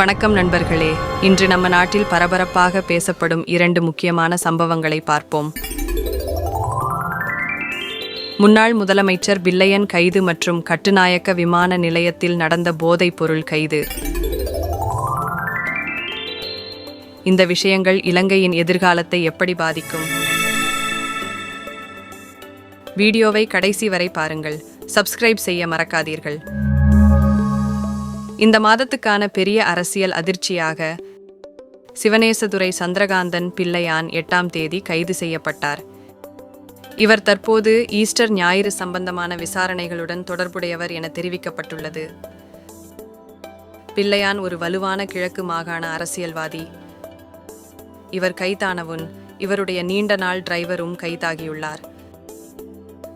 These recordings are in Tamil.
வணக்கம் நண்பர்களே. இன்று நம்ம நாட்டில் பரபரப்பாக பேசப்படும் இரண்டு முக்கியமான சம்பவங்களை பார்ப்போம். முன்னாள் முதலமைச்சர் பில்லையன் கைது மற்றும் கட்டுநாயக்க விமான நிலையத்தில் நடந்த போதைப் பொருள் கைது. இந்த விஷயங்கள் இலங்கையின் எதிர்காலத்தை எப்படி பாதிக்கும்? வீடியோவை கடைசி வரை பாருங்கள். சப்ஸ்கிரைப் செய்ய மறக்காதீர்கள். இந்த மாதத்துக்கான பெரிய அரசியல் அதிர்ச்சியாக சிவனேசதுரை சந்திரகாந்தன் பிள்ளையான் எட்டாம் தேதி கைது செய்யப்பட்டார். இவர் தற்போது ஈஸ்டர் ஞாயிறு சம்பந்தமான விசாரணைகளுடன் தொடர்புடையவர் என தெரிவிக்கப்பட்டுள்ளது. பிள்ளையான் ஒரு வலுவான கிழக்கு மாகாண அரசியல்வாதி. இவர் கைதானவுன் இவருடைய நீண்ட நாள் டிரைவரும் கைதாகியுள்ளார்.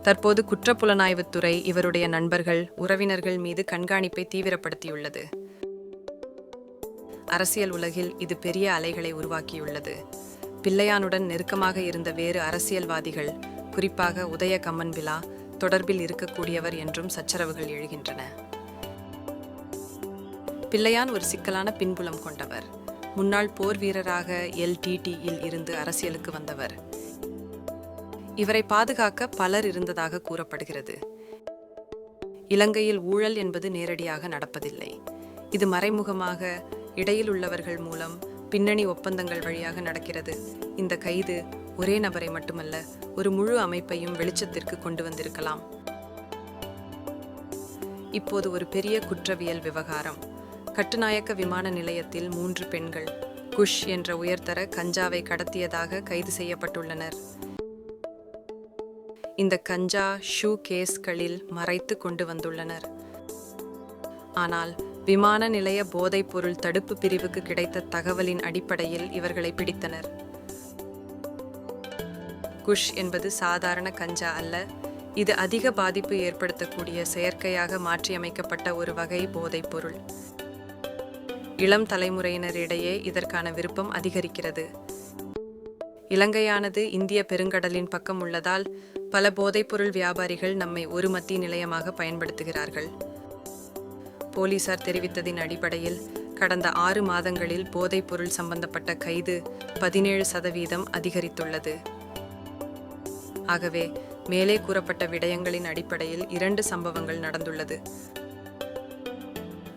தற்போது குற்றப்புலனாய்வுத்துறை இவருடைய நண்பர்கள் உறவினர்கள் மீது கண்காணிப்பை தீவிரப்படுத்தியுள்ளது. அரசியல் உலகில் இது பெரிய அலைகளை உருவாக்கியுள்ளது. பிள்ளையானுடன் நெருக்கமாக இருந்த வேறு அரசியல்வாதிகள் குறிப்பாக உதய கம்மன்பிலா தொடர்பில் இருக்கக்கூடியவர் என்றும் சச்சரவுகள் எழுகின்றன. பிள்ளையான் ஒரு சிக்கலான பின்புலம் கொண்டவர். முன்னாள் போர் வீரராக எல்டிடியில் இருந்து அரசியலுக்கு வந்தவர். இவரை பாதுகாக்க பலர் இருந்ததாக கூறப்படுகிறது. இலங்கையில் ஊழல் என்பது நேரடியாக நடப்பதில்லை. இது மறைமுகமாக இடையில் உள்ளவர்கள் மூலம் பின்னணி ஒப்பந்தங்கள் வழியாக நடக்கிறது. இந்த கைது ஒரே நபரை மட்டுமல்ல ஒரு முழு அமைப்பையும் வெளிச்சத்திற்கு கொண்டு வந்திருக்கலாம். இப்போது ஒரு பெரிய குற்றவியல் விவகாரம். கட்டுநாயக்க விமான நிலையத்தில் மூன்று பெண்கள் குஷ் என்ற உயர்தர கஞ்சாவை கடத்தியதாக கைது செய்யப்பட்டுள்ளனர். இந்த கஞ்சா ஷூ கேஸ்களில் மறைத்து கொண்டு வந்துள்ளனர். ஆனால் விமான நிலைய போதைப் பொருள் தடுப்பு பிரிவுக்கு கிடைத்த தகவலின் அடிப்படையில் இவர்களை பிடித்தனர். குஷ் என்பது சாதாரண கஞ்சா அல்ல. இது அதிக பாதிப்பு ஏற்படுத்தக்கூடிய செயற்கையாக மாற்றியமைக்கப்பட்ட ஒரு வகை போதைப் பொருள். இளம் தலைமுறையினரிடையே இதற்கான விருப்பம் அதிகரிக்கிறது. இலங்கையானது இந்திய பெருங்கடலின் பக்கம் உள்ளதால் பல போதைப்பொருள் வியாபாரிகள் நம்மை ஒரு மத்திய நிலையமாக பயன்படுத்துகிறார்கள். போலீசார் தெரிவித்ததின் அடிப்படையில் கடந்த ஆறு மாதங்களில் போதைப்பொருள் சம்பந்தப்பட்ட கைது பதினேழு சதவீதம் அதிகரித்துள்ளது. ஆகவே மேலே கூறப்பட்ட விடயங்களின் அடிப்படையில் இரண்டு சம்பவங்கள் நடந்துள்ளது.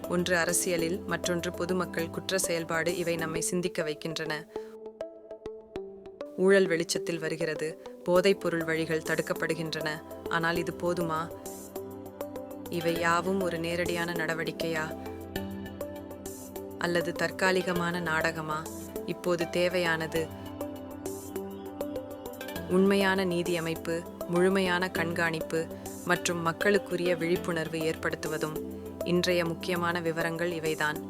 ஒன்று அரசியலில் மற்றொன்று பொதுமக்கள் குற்ற செயல்பாடு இவை நம்மை சிந்திக்க வைக்கின்றன. ஊழல் வெளிச்சத்தில் வருகிறது. போதைப்பொருள் வழிகள் தடுக்கப்படுகின்றன. ஆனால் இது போதுமா? இவை யாவும் ஒரு நேரடியான நடவடிக்கையா? அல்லது தற்காலிகமான நாடகமா? இப்போது தேவையானது உண்மையான நீதி அமைப்பு முழுமையான கண்காணிப்பு மற்றும் மக்களுக்குரிய விழிப்புணர்வு ஏற்படுத்துவதும் இன்றைய முக்கியமான விவரங்கள் இவைதான்.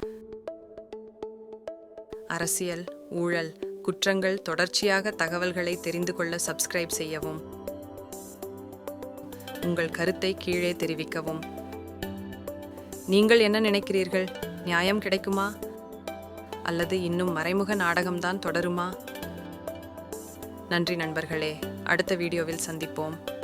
அரசியல் ஊழல் குற்றங்கள் தொடர்ச்சியாக தகவல்களை தெரிந்து கொள்ள சப்ஸ்கிரைப் செய்யவும். உங்கள் கருத்தை கீழே தெரிவிக்கவும். நீங்கள் என்ன நினைக்கிறீர்கள்? நியாயம் கிடைக்குமா? அல்லது இன்னும் மறைமுக நாடகம்தான் தொடருமா? நன்றி நண்பர்களே அடுத்த வீடியோவில் சந்திப்போம்.